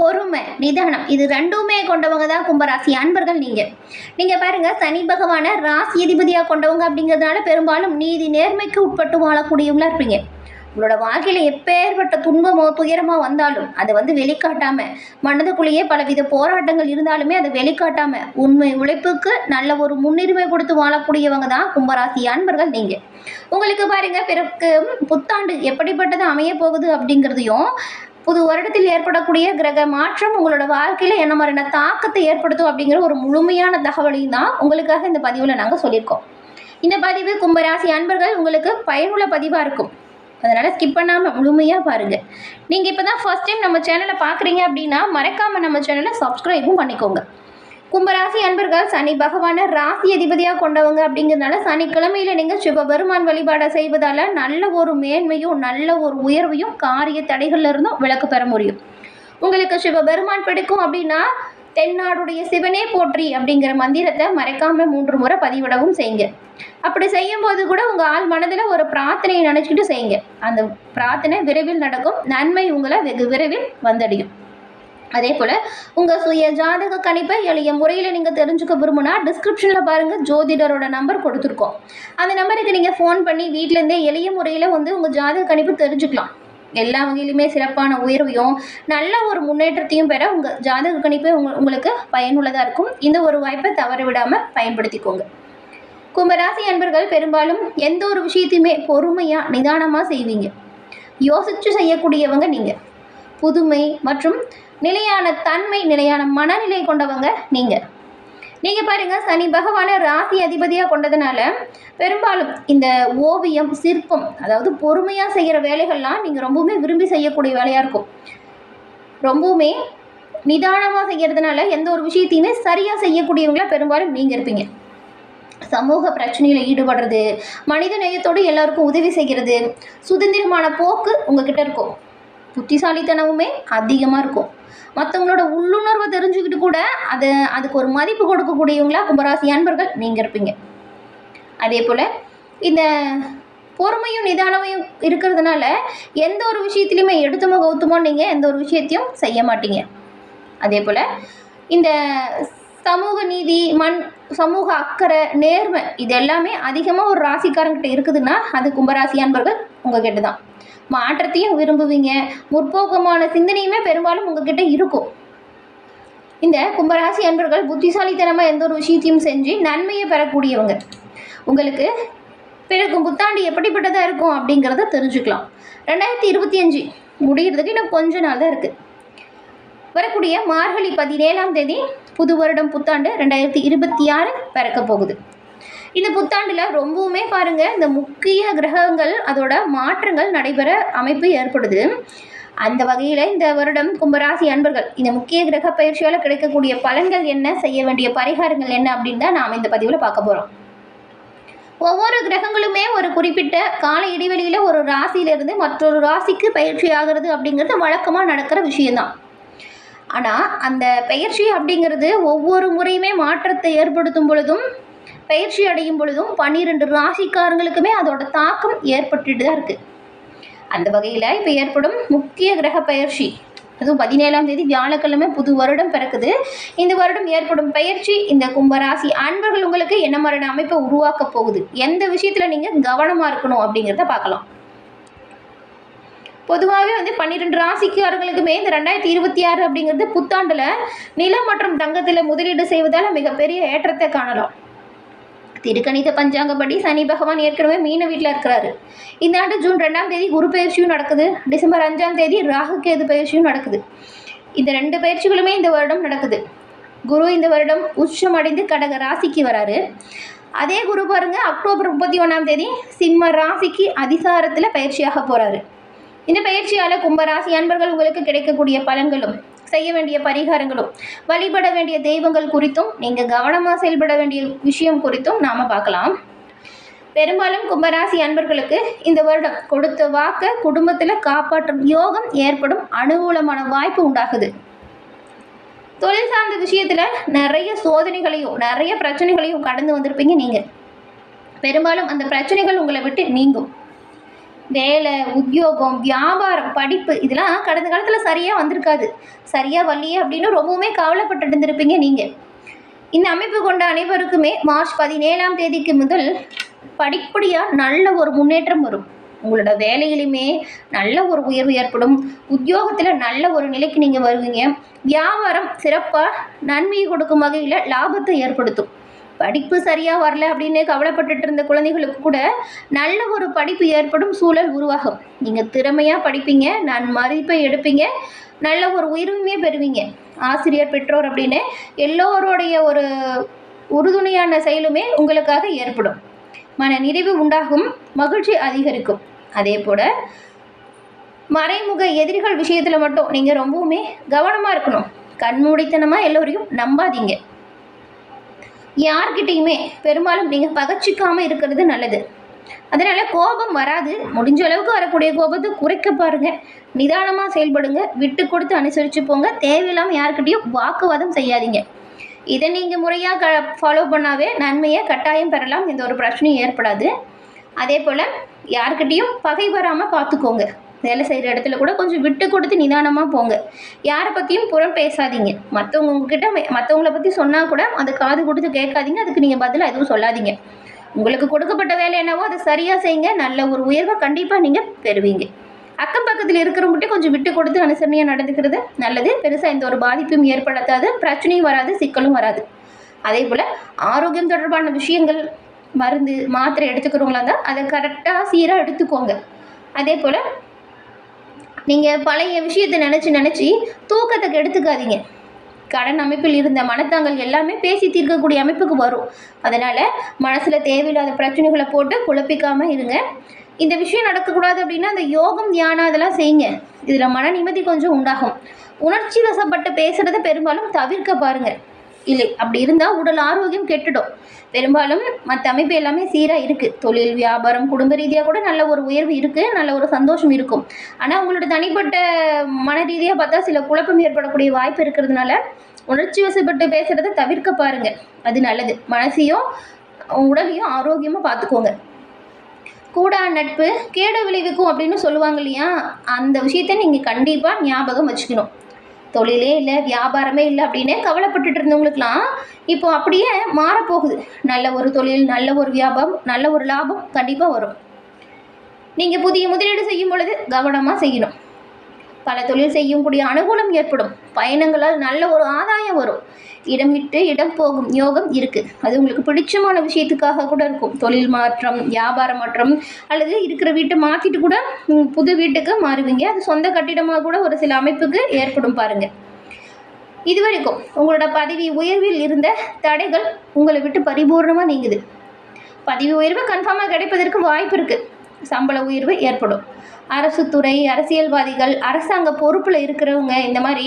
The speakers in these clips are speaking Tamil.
பொறுமை நிதானம் இது ரெண்டுமே கொண்டவங்க தான் கும்பராசி. அன்பர்கள் நீங்கள் நீங்கள் பாருங்கள் சனி பகவானை ராசி அதிபதியாக கொண்டவங்க அப்படிங்கிறதுனால பெரும்பாலும் நீதி நேர்மைக்கு உட்பட்டு வாழக்கூடியவங்களா இருப்பீங்க. உங்களோட வாழ்க்கையில் எப்பேற்பட்ட துன்பமோ துயரமோ வந்தாலும் அதை வந்து வெளிக்காட்டாம மனதுக்குள்ளேயே பலவித போராட்டங்கள் இருந்தாலுமே அதை வெளிக்காட்டாம உண்மை உழைப்புக்கு நல்ல ஒரு முன்னுரிமை கொடுத்து வாழக்கூடியவங்க தான் கும்பராசி அன்பர்கள் நீங்கள் உங்களுக்கு பாருங்க பிறகு புத்தாண்டு எப்படிப்பட்டது அமைய போகுது அப்படிங்கிறதையும் புது வருடத்தில் ஏற்படக்கூடிய கிரக மாற்றம் உங்களோட வாழ்க்கையில் என்ன மாதிரியான தாக்கத்தை ஏற்படுத்தும் அப்படிங்கிற ஒரு முழுமையான தகவலையும் தான் உங்களுக்காக இந்த பதிவில் நாங்கள் சொல்லியிருக்கோம். இந்த பதிவு கும்பராசி அன்பர்கள் உங்களுக்கு பயனுள்ள பதிவாக இருக்கும். அதனால் ஸ்கிப் பண்ணாமல் முழுமையாக பாருங்கள் நீங்கள் இப்போ தான் ஃபர்ஸ்ட் டைம் நம்ம சேனலை பார்க்குறீங்க அப்படின்னா மறக்காமல் நம்ம சேனலை சப்ஸ்கிரைபும் பண்ணிக்கோங்க. கும்பராசி அன்பர்கள் சனி பகவானை ராசி அதிபதியாக கொண்டவங்க அப்படிங்கிறதுனால சனிக்கிழமையில் நீங்கள் சிவபெருமான் வழிபாடை செய்வதால் நல்ல ஒரு மேன்மையும் நல்ல ஒரு உயர்வையும் காரிய தடைகள்ல இருந்தும் விளக்கு பெற முடியும். உங்களுக்கு சிவபெருமான் பிடிக்கும் அப்படின்னா தென்னாடுடைய சிவனே போற்றி அப்படிங்கிற மந்திரத்தை மறைக்காம மூன்று முறை பதிவிடவும் செய்யுங்க. அப்படி செய்யும்போது கூட உங்கள் ஆள் மனதில் ஒரு பிரார்த்தனையை நினச்சிக்கிட்டு செய்யுங்க. அந்த பிரார்த்தனை விரைவில் நடக்கும். நன்மை உங்களை வெகு விரைவில் வந்தடையும். அதே போல் உங்கள் சுய ஜாதக கணிப்பை எளிய முறையில் நீங்கள் தெரிஞ்சுக்க விரும்புனா டிஸ்கிரிப்ஷனில் பாருங்கள் ஜோதிடரோட நம்பர் கொடுத்துருக்கோம். அந்த நம்பருக்கு நீங்கள் ஃபோன் பண்ணி வீட்டிலேருந்தே எளிய முறையில் வந்து உங்கள் ஜாதக கணிப்பு தெரிஞ்சுக்கலாம். எல்லா வகையிலுமே சிறப்பான உயர்வையும் நல்ல ஒரு முன்னேற்றத்தையும் பெற உங்கள் ஜாதக கணிப்பே உங்க உங்களுக்கு பயனுள்ளதாக இருக்கும். இந்த ஒரு வாய்ப்பை தவற விடாமல் பயன்படுத்திக்கோங்க. கும்பராசி அன்பர்கள் பெரும்பாலும் எந்த ஒரு விஷயத்தையுமே பொறுமையாக நிதானமாக செய்வீங்க. யோசித்து செய்யக்கூடியவங்க நீங்கள் புதுமை மற்றும் நிலையான தன்மை நிலையான மனநிலை கொண்டவங்க நீங்கள் நீங்கள் பாருங்கள் சனி பகவானை ராசி அதிபதியாக கொண்டதுனால பெரும்பாலும் இந்த ஓவியம் சிற்பம் அதாவது பொறுமையாக செய்கிற வேலைகள்லாம் நீங்கள் ரொம்பவுமே விரும்பி செய்யக்கூடிய வேலையாக இருக்கும். ரொம்பவுமே நிதானமாக செய்கிறதுனால எந்த ஒரு விஷயத்தையுமே சரியாக செய்யக்கூடியவங்களாக பெரும்பாலும் நீங்கள் இருப்பீங்க. சமூக பிரச்சனையில் ஈடுபடுறது மனித நேயத்தோடு எல்லாருக்கும் உதவி செய்கிறது சுதந்திரமான போக்கு உங்ககிட்ட இருக்கும். புத்திசாலித்தனமுமே அதிகமாக இருக்கும். மற்றவங்களோட உள்ளுணர்வை தெரிஞ்சுக்கிட்டு கூட அதை அதுக்கு ஒரு மதிப்பு கொடுக்கக்கூடியவங்களா கும்பராசி அன்பர்கள் நீங்கள் இருப்பீங்க. அதே போல் இந்த பொறுமையும் நிதானமையும் இருக்கிறதுனால எந்த ஒரு விஷயத்துலையுமே எடுத்துமோ கௌத்துமோ நீங்கள் எந்த ஒரு விஷயத்தையும் செய்ய மாட்டீங்க. அதே போல் இந்த சமூக நீதி மண் சமூக அக்கறை நேர்மை இது எல்லாமே அதிகமாக ஒரு ராசிக்காரங்கிட்ட இருக்குதுன்னா அது கும்பராசி அன்பர்கள் உங்ககிட்ட தான் மாற்றத்தையும் விரும்புவீங்க. முற்போக்கமான சிந்தனையுமே பெரும்பாலும் உங்ககிட்ட இருக்கும். இந்த கும்பராசி அன்பர்கள் புத்திசாலித்தனமாக எந்த ஒரு விஷயத்தையும் செஞ்சு நன்மையை பெறக்கூடியவங்க. உங்களுக்கு பிறக்கும் புத்தாண்டு எப்படிப்பட்டதாக இருக்கும் அப்படிங்கிறத தெரிஞ்சுக்கலாம். ரெண்டாயிரத்தி இருபத்தி அஞ்சு முடிகிறதுக்கு இன்னும் கொஞ்ச நாள் தான் இருக்குது வரக்கூடிய மார்கழி பதினேழாம் தேதி புது வருடம் புத்தாண்டு ரெண்டாயிரத்தி இருபத்தி ஆறு பிறக்க போகுது. இந்த புத்தாண்டில் ரொம்பவுமே பாருங்கள் இந்த முக்கிய கிரகங்கள் அதோட மாற்றங்கள் நடைபெற அமைப்பு ஏற்படுது. அந்த வகையில் இந்த வருடம் கும்பராசி அன்பர்கள் இந்த முக்கிய கிரக பயிற்சியால் கிடைக்கக்கூடிய பலன்கள் என்ன செய்ய வேண்டிய பரிகாரங்கள் என்ன அப்படின்னு தான் நாம் இந்த பதிவில் பார்க்க போகிறோம் ஒவ்வொரு கிரகங்களுமே ஒரு குறிப்பிட்ட கால இடைவெளியில் ஒரு ராசியிலிருந்து மற்றொரு ராசிக்கு பயிற்சி ஆகிறது அப்படிங்கிறது வழக்கமாக நடக்கிற விஷயம்தான். ஆனால் அந்த பயிற்சி அப்படிங்கிறது ஒவ்வொரு முறையுமே மாற்றத்தை ஏற்படுத்தும் பொழுதும் பயிற்சி அடையும் பொழுதும் பன்னிரெண்டு ராசிக்காரங்களுக்குமே அதோட தாக்கம் ஏற்பட்டுட்டு தான் இருக்குது அந்த வகையில் இப்போ ஏற்படும் முக்கிய கிரக பயிற்சி அதுவும் பதினேழாம் தேதி வியாழக்கிழமை புது வருடம் பிறக்குது. இந்த வருடம் ஏற்படும் பயிற்சி இந்த கும்பராசி அன்பர்கள் உங்களுக்கு என்ன மாதிரியான அமைப்பை உருவாக்க போகுது? எந்த விஷயத்தில் நீங்கள் கவனமாக இருக்கணும் அப்படிங்கிறத பார்க்கலாம். பொதுவாகவே வந்து பன்னிரெண்டு ராசிக்காரர்களுக்குமே இந்த ரெண்டாயிரத்தி இருபத்தி ஆறு அப்படிங்கிறது புத்தாண்டில் நிலம் மற்றும் தங்கத்தில் முதலீடு செய்வதால் மிகப்பெரிய ஏற்றத்தை காணலாம். திருக்கணித பஞ்சாங்கப்படி சனி பகவான் ஏற்கனவே மீன வீட்டில் இருக்கிறாரு. இந்த ஆண்டு ஜூன் ரெண்டாம் தேதி குரு பயிற்சியும் நடக்குது. டிசம்பர் அஞ்சாம் தேதி ராகு கேது பயிற்சியும் நடக்குது. இந்த ரெண்டு பயிற்சிகளுமே இந்த வருடம் நடக்குது. குரு இந்த வருடம் உச்சம் அடைந்து கடக ராசிக்கு வராரு. அதே குரு பாருங்க அக்டோபர் முப்பத்தி ஒன்றாம் தேதி சிம்ம ராசிக்கு அதிசாரத்தில் பயிற்சியாக போகிறாரு இந்த பயிற்சியால் கும்பராசி அன்பர்கள் உங்களுக்கு கிடைக்கக்கூடிய பலன்களும் செய்ய வேண்டிய பரிகாரங்களும் வழிபட வேண்டிய தெய்வங்கள் குறித்தும் நீங்கள் கவனமாக செயல்பட வேண்டிய விஷயம் குறித்தும் நாம் பார்க்கலாம். பெரும்பாலும் கும்பராசி அன்பர்களுக்கு இந்த வருடம் கொடுத்த வாக்க குடும்பத்தில் காப்பாற்றும் யோகம் ஏற்படும் அனுகூலமான வாய்ப்பு உண்டாகுது. தொழில் சார்ந்த விஷயத்தில் நிறைய சோதனைகளையும் நிறைய பிரச்சனைகளையும் கடந்து வந்திருப்பீங்க நீங்கள் பெரும்பாலும் அந்த பிரச்சனைகள் உங்களை விட்டு நீங்கும். வேலை உத்தியோகம் வியாபாரம் படிப்பு இதெல்லாம் கடந்த காலத்தில் சரியாக வந்திருக்காது. சரியாக வரலையே அப்படின்னு ரொம்பவுமே கவலைப்பட்டு இருந்திருப்பீங்க நீங்கள் இந்த அமைப்பு கொண்ட அனைவருக்குமே மார்ச் பதினேழாம் தேதிக்கு முதல் படிப்படியாக நல்ல ஒரு முன்னேற்றம் வரும். உங்களோட வேலையிலுமே நல்ல ஒரு உயர்வு ஏற்படும். உத்தியோகத்தில் நல்ல ஒரு நிலைக்கு நீங்கள் வருவீங்க. வியாபாரம் சிறப்பாக நன்மையை கொடுக்கும் வகையில் லாபத்தை ஏற்படுத்தும். படிப்பு சரியாக வரல அப்படின்னு கவலைப்பட்டுட்டு இருந்த குழந்தைகளுக்கு கூட நல்ல ஒரு படிப்பு ஏற்படும் சூழல் உருவாகும். நீங்கள் திறமையாக படிப்பீங்க நான் மதிப்பை எடுப்பீங்க நல்ல ஒரு உயர்வுமே பெறுவீங்க. ஆசிரியர் பெற்றோர் அப்படின்னு எல்லோருடைய ஒரு உறுதுணையான செயலுமே உங்களுக்காக ஏற்படும். மன நிறைவு உண்டாகும் மகிழ்ச்சி அதிகரிக்கும். அதே போல் மறைமுக எதிரிகள் விஷயத்தில் மட்டும் நீங்கள் ரொம்பவுமே கவனமாக இருக்கணும். கண்மூடித்தனமாக எல்லோரையும் நம்பாதீங்க. யார்கிட்டேயுமே பெரும்பாலும் நீங்கள் பகச்சிக்காமல் இருக்கிறது நல்லது. அதனால் கோபம் வராது. முடிஞ்ச அளவுக்கு வரக்கூடிய கோபத்தை குறைக்க பாருங்கள் நிதானமாக செயல்படுங்க. விட்டு கொடுத்து அனுசரித்து போங்க. தேவையில்லாமல் யார்கிட்டயும் வாக்குவாதம் செய்யாதீங்க. இதை நீங்கள் முறையாக க ஃபாலோ பண்ணாவே நன்மையை கட்டாயம் பெறலாம். எந்த ஒரு பிரச்சனையும் ஏற்படாது. அதே போல் யாருக்கிட்டேயும் பகை வராமல் பார்த்துக்கோங்க. வேலை செய்கிற இடத்துல கூட கொஞ்சம் விட்டு கொடுத்து நிதானமாக போங்க. யாரை பற்றியும் புறம் பேசாதீங்க. மற்றவங்க உங்ககிட்ட மற்றவங்கள பற்றி சொன்னால் கூட அதை காது கொடுத்து கேட்காதீங்க. அதுக்கு நீங்கள் பதிலாக எதுவும் சொல்லாதீங்க. உங்களுக்கு கொடுக்கப்பட்ட வேலை என்னவோ அதை சரியாக செய்யுங்க. நல்ல ஒரு உயர்வை கண்டிப்பாக நீங்கள் பெறுவீங்க. அக்கம் பக்கத்தில் இருக்கிறவங்ககிட்ட கொஞ்சம் விட்டு கொடுத்து அனுசரணையாக நடந்துக்கிறது நல்லது. பெருசாக எந்த ஒரு பாதிப்பும் ஏற்படுத்தாது. பிரச்சனையும் வராது சிக்கலும் வராது. அதே போல் ஆரோக்கியம் தொடர்பான விஷயங்கள் மருந்து மாத்திரை எடுத்துக்கிறவங்களா இருந்தால் அதை கரெக்டாக சீராக எடுத்துக்கோங்க. அதே போல் நீங்கள் பழைய விஷயத்தை நினச்சி நினச்சி தூக்கத்தை கெடுத்துக்காதீங்க. கடன் அமைப்பில் இருந்த மனத்தாங்கள் எல்லாமே பேசி தீர்க்கக்கூடிய அமைப்புக்கு வரும். அதனால் மனசில் தேவையில்லாத பிரச்சனைகளை போட்டு குழப்பிக்காமல் இருங்க. இந்த விஷயம் நடக்கக்கூடாது அப்படின்னா அந்த யோகம் தியானம் அதெல்லாம் செய்யுங்க. இதில் மன நிம்மதி கொஞ்சம் உண்டாகும். உணர்ச்சி வசப்பட்டு பேசுகிறத பெரும்பாலும் தவிர்க்க பாருங்கள் இல்லை. அப்படி இருந்தால் உடல் ஆரோக்கியம் கெட்டுடும். பெரும்பாலும் மற்ற அமைப்பு எல்லாமே சீராக இருக்குது தொழில் வியாபாரம் குடும்ப ரீதியாக கூட நல்ல ஒரு உயர்வு இருக்குது நல்ல ஒரு சந்தோஷம் இருக்கும். ஆனால் உங்களோட தனிப்பட்ட மன ரீதியாக பார்த்தா சில குழப்பம் ஏற்படக்கூடிய வாய்ப்பு இருக்கிறதுனால உணர்ச்சி வசப்பட்டு பேசுகிறத தவிர்க்க பாருங்கள் அது நல்லது. மனசையும் உடலையும் ஆரோக்கியமாக பார்த்துக்கோங்க. கூடா நட்பு கேடு விளைவிக்கும் அப்படின்னு சொல்லுவாங்க இல்லையா? அந்த விஷயத்த நீங்கள் கண்டிப்பாக ஞாபகம் வச்சுக்கணும். தொழிலே இல்லை வியாபாரமே இல்லை அப்படின்னு கவலைப்பட்டுட்டு இருந்தவங்களுக்குலாம் இப்போ அப்படியே மாறப்போகுது. நல்ல ஒரு தொழில் நல்ல ஒரு வியாபாரம் நல்ல ஒரு லாபம் கண்டிப்பாக வரும். நீங்கள் புதிய முதலீடு செய்யும் பொழுது கவனமாக செய்யணும். பல தொழில் செய்யக்கூடிய அனுகூலம் ஏற்படும். பயணங்களால் நல்ல ஒரு ஆதாயம் வரும். இடம் விட்டு இடம் போகும் யோகம் இருக்குது அது உங்களுக்கு பிடிச்சமான விஷயத்துக்காக கூட இருக்கும். தொழில் மாற்றம் வியாபார மாற்றம் அல்லது இருக்கிற வீட்டை மாற்றிட்டு கூட புது வீட்டுக்கு மாறுவீங்க. அது சொந்த கட்டிடமாக கூட ஒரு சில அமைப்புக்கு ஏற்படும் பாருங்கள் இதுவரைக்கும் உங்களோட பதவி உயர்வில் இருந்த தடைகள் உங்களை விட்டு பரிபூர்ணமாக நீங்குது. பதவி உயர்வு கன்ஃபார்மாக கிடைப்பதற்கு வாய்ப்பு இருக்குது சம்பள உயர்வு ஏற்படும். அரசு துறை அரசியல்வாதிகள் அரசாங்க பொறுப்பில் இருக்கிறவங்க இந்த மாதிரி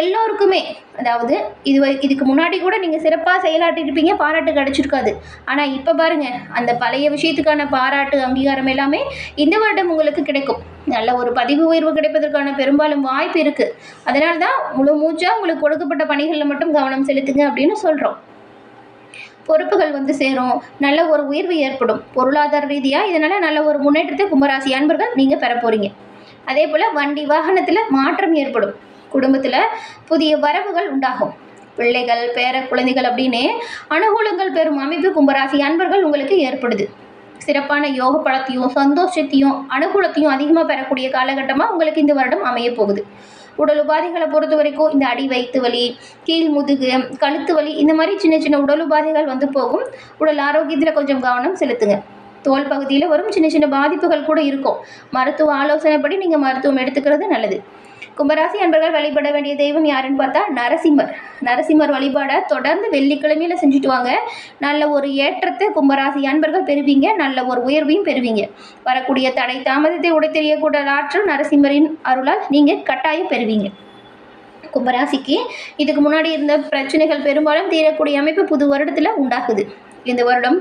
எல்லோருக்குமே அதாவது இது இதுக்கு முன்னாடி கூட நீங்கள் சிறப்பாக செயலாட்டிருப்பீங்க பாராட்டு கிடச்சிருக்காது. ஆனால் இப்போ பாருங்கள் அந்த பழைய விஷயத்துக்கான பாராட்டு அங்கீகாரம் எல்லாமே இந்த வருடம் உங்களுக்கு கிடைக்கும். நல்ல ஒரு பதிவு உயர்வு கிடைப்பதற்கான பெரும்பாலும் வாய்ப்பு இருக்குது அதனால தான் முழு மூச்சாக உங்களுக்கு கொடுக்கப்பட்ட பணிகளில் மட்டும் கவனம் செலுத்துங்க அப்படின்னு சொல்கிறோம் பொறுப்புகள் வந்து சேரும். நல்ல ஒரு உயர்வு ஏற்படும். பொருளாதார ரீதியாக இதனால் நல்ல ஒரு முன்னேற்றத்தை கும்பராசி அன்பர்கள் நீங்கள் பெற போகிறீங்க அதே போல் வண்டி வாகனத்தில் மாற்றம் ஏற்படும். குடும்பத்தில் புதிய வரவுகள் உண்டாகும். பிள்ளைகள் பேர குழந்தைகள் அப்படின்னு அனுகூலங்கள் பெறும் அமைப்பு கும்பராசி அன்பர்கள் உங்களுக்கு ஏற்படுது. சிறப்பான யோக பலத்தையும் சந்தோஷத்தையும் அனுகூலத்தையும் அதிகமாக பெறக்கூடிய காலகட்டமாக உங்களுக்கு இந்த வருடம் அமைய போகுது. உடல் உபாதைகளை பொறுத்த வரைக்கும் இந்த அடி வயிற்று வலி கீழ் முதுகு கழுத்து வலி இந்த மாதிரி சின்ன சின்ன உடல் உபாதைகள் வந்து போகும். உடல் ஆரோக்கியத்தில் கொஞ்சம் கவனம் செலுத்துங்க. தோல் பகுதியில் வரும். சின்ன சின்ன பாதிப்புகள் கூட இருக்கும். மருத்துவ ஆலோசனைப்படி நீங்கள் மருத்துவம் எடுத்துக்கிறது நல்லது. கும்பராசி அன்பர்கள் வழிபட வேண்டிய தெய்வம் யாருன்னு பார்த்தா நரசிம்மர். நரசிம்மர் வழிபாடை தொடர்ந்து வெள்ளிக்கிழமையில செஞ்சுட்டு வாங்க. நல்ல ஒரு ஏற்றத்தை கும்பராசி அன்பர்கள் பெறுவீங்க. நல்ல ஒரு உயர்வையும் பெறுவீங்க. வரக்கூடிய தடை தாமதத்தை உடைத்தெரியக்கூட ஆற்றல் நரசிம்மரின் அருளால் நீங்கள் கட்டாயம் பெறுவீங்க. கும்பராசிக்கு இதுக்கு முன்னாடி இருந்த பிரச்சனைகள் பெரும்பாலும் தீரக்கூடிய அமைப்பு புது வருடத்தில் உண்டாகுது. இந்த வருடம்.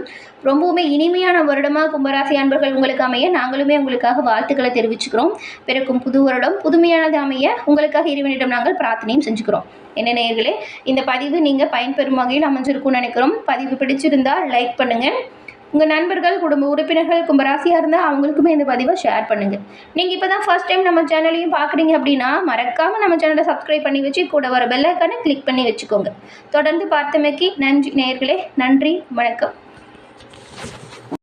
ரொம்பவுமே இனிமையான வருடமாக கும்பராசி அன்பர்கள் உங்களுக்கு அமைய நாங்களுமே உங்களுக்காக வாழ்த்துக்களை தெரிவிச்சுக்கிறோம். பிறக்கும் புது வருடம் புதுமையானது அமைய உங்களுக்காக இறைவனிடம் நாங்கள் பிரார்த்தனையும் செஞ்சுக்கிறோம். என்ன நேர்களே இந்த பதிவு நீங்கள் பயன்பெறும் வகையில் அமைஞ்சிருக்கும்னு நினைக்கிறோம். பதிவு பிடிச்சிருந்தால் லைக் பண்ணுங்கள் உங்கள் நண்பர்கள் குடும்ப உறுப்பினர்கள் கும்பராசியாக இருந்தால் அவங்களுக்குமே இந்த பதிவை ஷேர் பண்ணுங்கள் நீங்கள் இப்போ தான் ஃபர்ஸ்ட் டைம் நம்ம சேனலையும் பார்க்குறீங்க அப்படின்னா மறக்காமல் நம்ம சேனலை சப்ஸ்கிரைப் பண்ணி வச்சு கூட வர பெல்லைக்கான கிளிக் பண்ணி வச்சுக்கோங்க. தொடர்ந்து பார்த்தமைக்கு நன்றி நேர்களே நன்றி வணக்கம்.